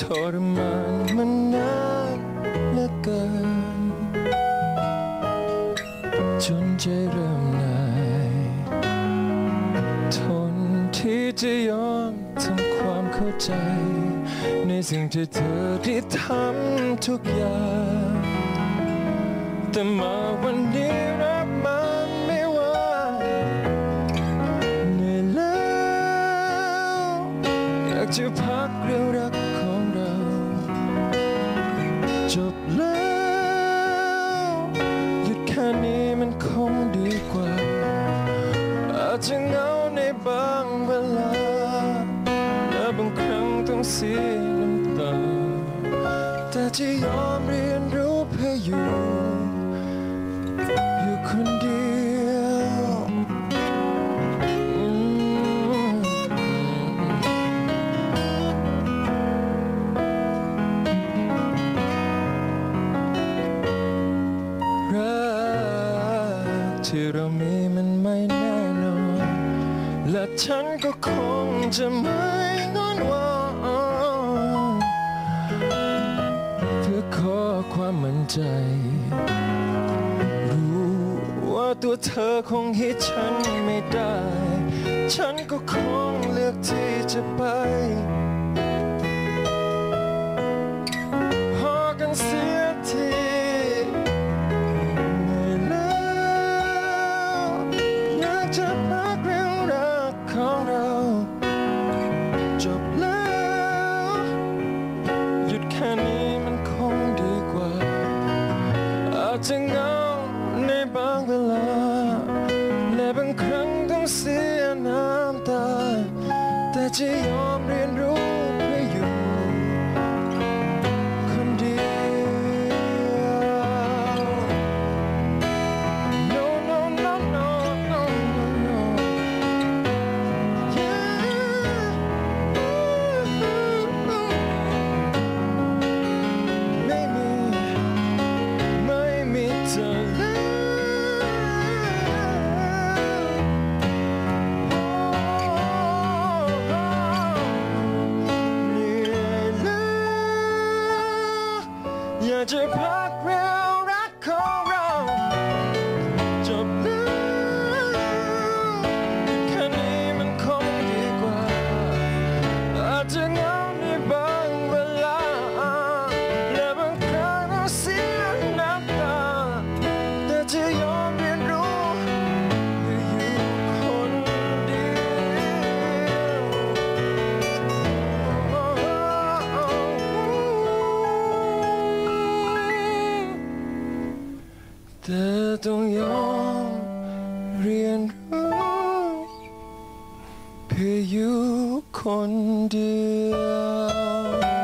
ทรมานมันนานเหลือเกิน จนใจเริ่มหนื่อยทนที่จะยอมทำความเข้าใจ ในสิ่งที่เธอได้ทำทุกอย่าง แต่มาวันนี้รับมันไม่ไหวเหนื่อยแล้วอยากจะพักเรื่องรัก จบแล้วหยุดแค่นี้มันคงดีกว่า อาจจะเหงาในบางเวลา และบางครั้งต้องเสียน้ำตา แต่จะยอมเรียนรู้เพื่ออยู่ อยู่คนเดียว ที่เรามีมันไม่แน่นอน และฉันก็คงจะไม่งอนวอนเพื่อขอความมั่นใจ รู้ว่าตัวเธอคงให้ฉันไม่ได้ ฉันก็คงเลือกที่จะไป จะเหงาในบางเวลา และบางครั้งต้องเสียน้ำตา แต่จะ อยา เธอต้องยอมเรียนรู้เพื่ออยู่คนเดียว